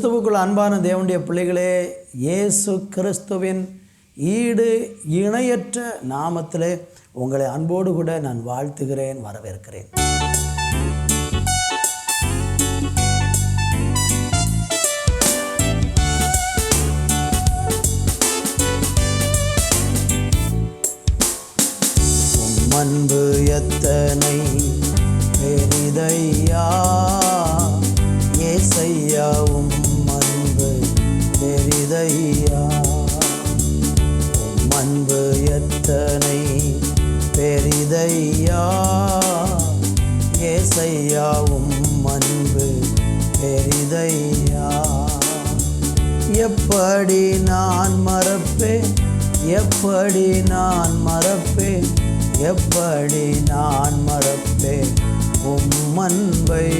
கிறிஸ்துவுக்குள் அன்பான தேவனுடைய பிள்ளைகளே இயேசு கிறிஸ்துவின் ஈடு இணையற்ற நாமத்திலே உங்களை அன்போடு கூட நான் வாழ்த்துகிறேன் வரவேற்கிறேன். அன்பு எத்தனை பெரிதையா ஏசையாவும் இதையா? மன்பு அன்பு எத்தனை பெரிதையா? ஏசையாவும் மன்பு அன்பு பெரிதையா? எப்படி நான் மறப்பேன்? எப்படி நான் மறப்பேன்? எப்படி நான் மறப்பேன்? உம் அன்பை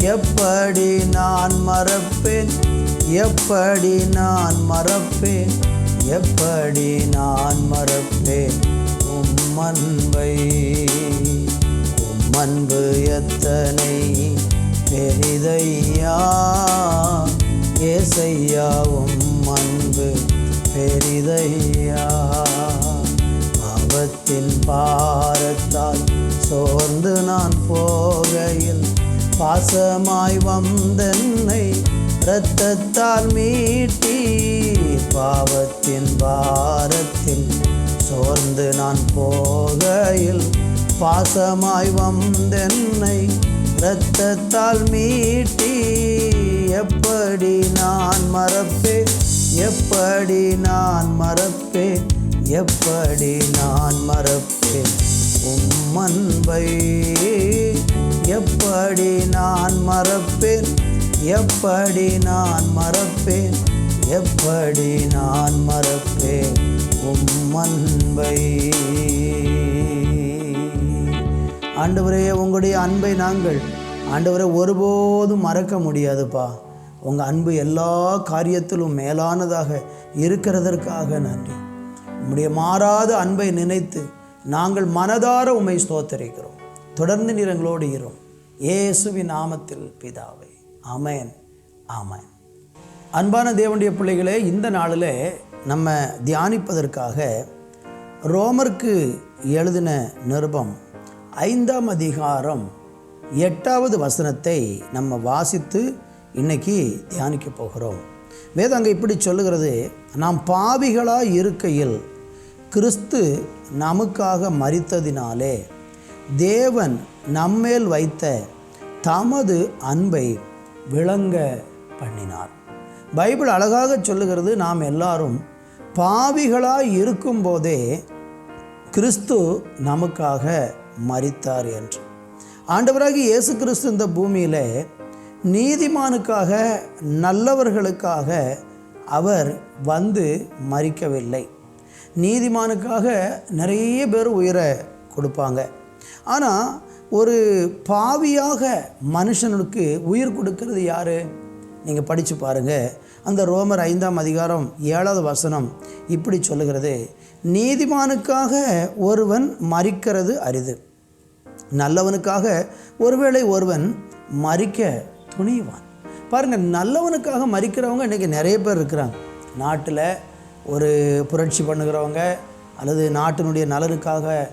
எப்படி நான் மறப்பேன்? எப்படி நான் மறப்பேன்? எப்படி நான் மறப்பேன்? உம் அன்பை உம் அன்பு எத்தனை பெரிதையா? ஏசையா உம் அன்பு பெரிதையா? பாவத்தின் பாரத்தால் சோர்ந்து நான் போகையில் பாசமாய் வந்தென்னை இரத்தத்தால் மீட்டி பாவத்தின் பாரத்தில். சோர்ந்து நான் போகையில் பாசமாய் வந்தென்னை இரத்தத்தால் மீட்டி எப்படி நான் மறப்பேன்? எப்படி நான் மறப்பேன்? எப்படி நான் மறப்பேன்? உம்மன்பை எப்படி நான் மறப்பேன்? எப்படி நான் மறப்பேன்? எப்படி நான் மறப்பேன்? உம் அன்பை. ஆண்டவரே உங்களுடைய அன்பை நாங்கள் ஆண்டவரை ஒருபோதும் மறக்க முடியாதுப்பா. உங்கள் அன்பு எல்லா காரியத்திலும் மேலானதாக இருக்கிறதற்காக நன்றி. உம்முடைய மாறாத அன்பை நினைத்து நாங்கள் மனதார உம்மை ஸ்தோத்தரிக்கிறோம். தொடர்ந்து நிறங்களோடு இரும். இயேசுவின் நாமத்தில் பிதாவை. அமேன் ஆமேன். அன்பான தேவனுடைய பிள்ளைகளே இந்த நாளில் நம்ம தியானிப்பதற்காக ரோமருக்கு எழுதின நிருபம் ஐந்தாம் அதிகாரம் எட்டாவது வசனத்தை நம்ம வாசித்து இன்னைக்கு தியானிக்க போகிறோம். வேதம் அங்கே இப்படி சொல்லுகிறது நாம் பாவிகளாக இருக்கையில் கிறிஸ்து நமக்காக மறித்ததினாலே தேவன் நம்மேல் வைத்த தமது அன்பை விளங்க பண்ணினார். பைபிள் அழகாக சொல்லுகிறது நாம் எல்லாரும் பாவிகளாக இருக்கும்போதே கிறிஸ்து நமக்காக மறித்தார் என்று. ஆண்டவராகி இயேசு கிறிஸ்து இந்த பூமியில் நீதிமானுக்காக நல்லவர்களுக்காக அவர் வந்து மறிக்கவில்லை நீதிமானுக்காக நிறைய பேர் உயிரை கொடுப்பாங்க. ஆனால் ஒரு பாவியாக மனுஷனுக்கு உயிர் கொடுக்கிறது யார்? நீங்கள் படித்து பாருங்கள் அந்த ரோமர் ஐந்தாம் அதிகாரம் ஏழாவது வசனம் இப்படி சொல்லுகிறது. நீதிமானுக்காக ஒருவன் மறிக்கிறது அரிது. நல்லவனுக்காக ஒருவேளை ஒருவன் மறிக்க துணிவான். பாருங்கள் நல்லவனுக்காக மறிக்கிறவங்க இன்றைக்கி நிறைய பேர் இருக்கிறாங்க. நாட்டில் ஒரு புரட்சி பண்ணுகிறவங்க அல்லது நாட்டினுடைய நலனுக்காக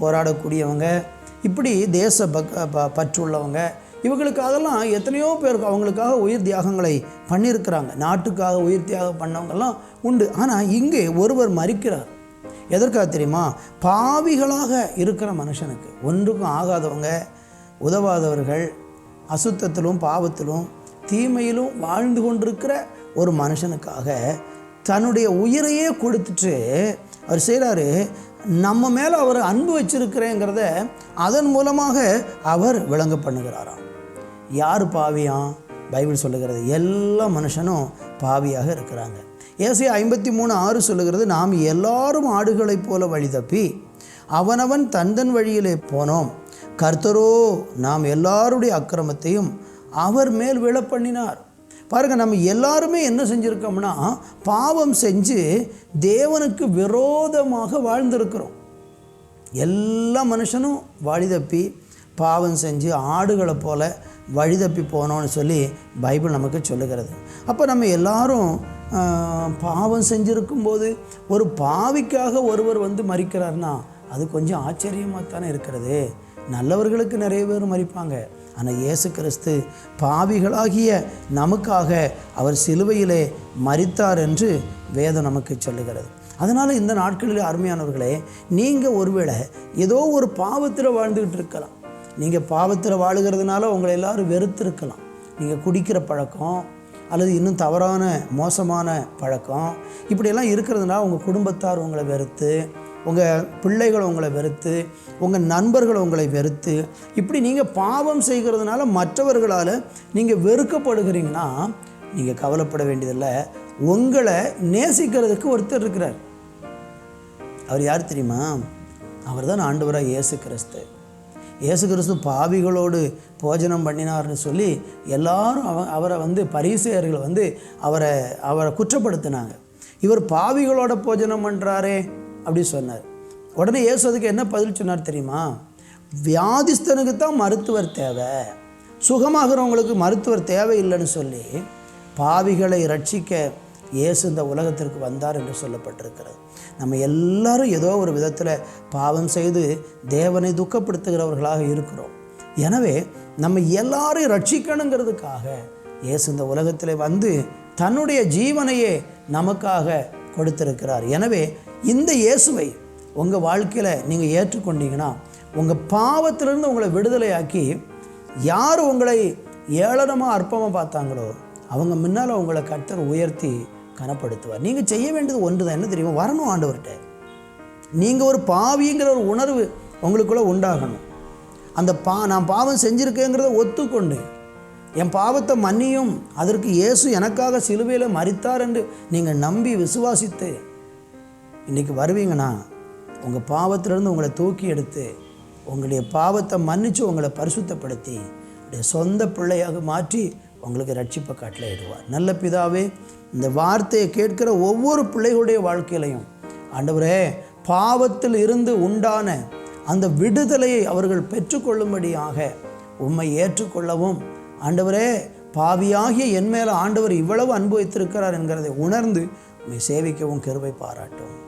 போராடக்கூடியவங்க இப்படி தேச பக் ப- பற்றுள்ளவங்க இவங்களுக்காகலாம் எத்தனையோ பேர் அவங்களுக்காக உயிர் தியாகங்களை பண்ணியிருக்கிறாங்க. நாட்டுக்காக உயிர் தியாகம் பண்ணவங்கெல்லாம் உண்டு. ஆனால் இங்கே ஒருவர் மறிக்கிறார். எதற்காக தெரியுமா? பாவிகளாக இருக்கிற மனுஷனுக்கு. ஒன்றுக்கும் ஆகாதவங்க உதவாதவர்கள் அசுத்தத்திலும் பாவத்திலும் தீமையிலும் வாழ்ந்து கொண்டிருக்கிற ஒரு மனுஷனுக்காக தன்னுடைய உயிரையே கொடுத்துட்டு அவர் செய்கிறாரு நம்ம மேலே அவர் அன்பு வச்சிருக்கிறேங்கிறத அதன் மூலமாக அவர் விளங்க பண்ணுகிறாராம். யார் பாவியாம் பைபிள் சொல்லுகிறது எல்லா மனுஷனும் பாவியாக இருக்கிறாங்க. ஏசி ஐம்பத்தி மூணு ஆறு சொல்லுகிறது நாம் எல்லாரும் ஆடுகளைப் போல வழி தப்பி அவனவன் தந்தன் வழியிலே போனோம். கர்த்தரோ நாம் எல்லாருடைய அக்கிரமத்தையும் அவர் மேல் விழ பண்ணினார் பாருங்க நம்ம எல்லாருமே என்ன செஞ்சுருக்கோம்னா பாவம் செஞ்சு தேவனுக்கு விரோதமாக வாழ்ந்திருக்கிறோம். எல்லா மனுஷனும் வழிதப்பி பாவம் செஞ்சு ஆடுகளை போல் வழி தப்பி சொல்லி பைபிள் நமக்கு சொல்லுகிறது. அப்போ நம்ம எல்லாரும் பாவம் செஞ்சுருக்கும்போது ஒரு பாவிக்காக ஒருவர் வந்து மறிக்கிறார்னா அது கொஞ்சம் ஆச்சரியமாக தானே இருக்கிறது. நல்லவர்களுக்கு நிறைய பேர் மறிப்பாங்க. ஆனால் இயேசு கிறிஸ்து பாவிகளாகிய நமக்காக அவர் சிலுவையிலே மறித்தார் என்று வேதம் நமக்கு சொல்லுகிறது. அதனால் இந்த நாட்களில் அருமையானவர்களே நீங்கள் ஒருவேளை ஏதோ ஒரு பாவத்தில் வாழ்ந்துக்கிட்டு இருக்கலாம். நீங்கள் பாவத்தில் வாழுகிறதுனால உங்களை எல்லோரும் வெறுத்திருக்கலாம். நீங்கள் குடிக்கிற பழக்கம் அல்லது இன்னும் தவறான மோசமான பழக்கம் இப்படியெல்லாம் இருக்கிறதுனால உங்கள் குடும்பத்தார் உங்களை வெறுத்து உங்கள் பிள்ளைகள் உங்களை வெறுத்து உங்கள் நண்பர்கள் உங்களை வெறுத்து இப்படி நீங்கள் பாவம் செய்கிறதுனால மற்றவர்களால் நீங்கள் வெறுக்கப்படுகிறீங்கன்னா நீங்கள் கவலைப்பட வேண்டியதில்லை. உங்களை நேசிக்கிறதுக்கு ஒருத்தர் இருக்கிறார். அவர் யார் தெரியுமா? அவர் தான் ஆண்டவராக இயேசு கிறிஸ்து. இயேசு கிறிஸ்து பாவிகளோடு போஜனம் பண்ணினார்னு சொல்லி எல்லாரும் அவ அவரை வந்து பரிசெயர்கள் வந்து அவரை அவரை குற்றப்படுத்தினாங்க. இவர் பாவிகளோட போஜனம் பண்ணுறாரே அப்படி சொன்னார். உடனே இயேசு அதுக்கு என்ன பதில் சொன்னார் தெரியுமா? வியாதிஸ்தனுக்கு தான் மருத்துவர் தேவை. சுகமாகிறவங்களுக்கு மருத்துவர் தேவை இல்லைன்னு சொல்லி பாவிகளை ரட்சிக்க இயேசு இந்த உலகத்திற்கு வந்தார் என்று சொல்லப்பட்டிருக்கிறது. நம்ம எல்லாரும் ஏதோ ஒரு விதத்தில் பாவம் செய்து தேவனை துக்கப்படுத்துகிறவர்களாக இருக்கிறோம். எனவே நம்ம எல்லாரையும் ரட்சிக்கணுங்கிறதுக்காக இயேசு இந்த உலகத்தில் வந்து தன்னுடைய ஜீவனையே நமக்காக கொடுத்திருக்கிறார். எனவே இந்த இயேசுவை உங்கள் வாழ்க்கையில் நீங்கள் ஏற்றுக்கொண்டீங்கன்னா உங்கள் பாவத்திலிருந்து உங்களை விடுதலையாக்கி யார் உங்களை ஏளனமாக அற்பமாக பார்த்தாங்களோ அவங்க முன்னால் உங்களை கர்த்தர் உயர்த்தி கனப்படுத்துவார். நீங்கள் செய்ய வேண்டியது ஒன்று தான் என்ன தெரியுமா? வரணும் ஆண்டவர்கிட்ட. நீங்கள் ஒரு பாவிங்கிற ஒரு உணர்வு உங்களுக்குள்ளே உண்டாகணும். அந்த பா நான் பாவம் செஞ்சுருக்கேங்கிறத ஒத்துக்கொண்டு என் பாவத்தை மன்னியும் அதற்கு இயேசு எனக்காக சிலுவையில் மறித்தார் என்று நீங்கள் நம்பி விசுவாசித்து இன்றைக்கி வருவீங்கன்னா உங்கள் பாவத்திலேருந்து உங்களை தூக்கி எடுத்து உங்களுடைய பாவத்தை மன்னித்து உங்களை பரிசுத்தப்படுத்தி உடைய சொந்த பிள்ளையாக மாற்றி உங்களுக்கு ரட்சிப்பை கட்டளையிடுவார் நல்ல பிதாவே இந்த வார்த்தையை கேட்கிற ஒவ்வொரு பிள்ளைகளுடைய வாழ்க்கையிலையும் ஆண்டவரே பாவத்தில் இருந்து உண்டான அந்த விடுதலையை அவர்கள் பெற்றுக்கொள்ளும்படியாக உம்மை ஏற்றுக்கொள்ளவும் ஆண்டவரே பாவியாகிய என் மேலே ஆண்டவர் இவ்வளவு அனுபவித்திருக்கிறார் என்கிறதை உணர்ந்து உம்மை சேவிக்கவும் கருவை பாராட்டும்.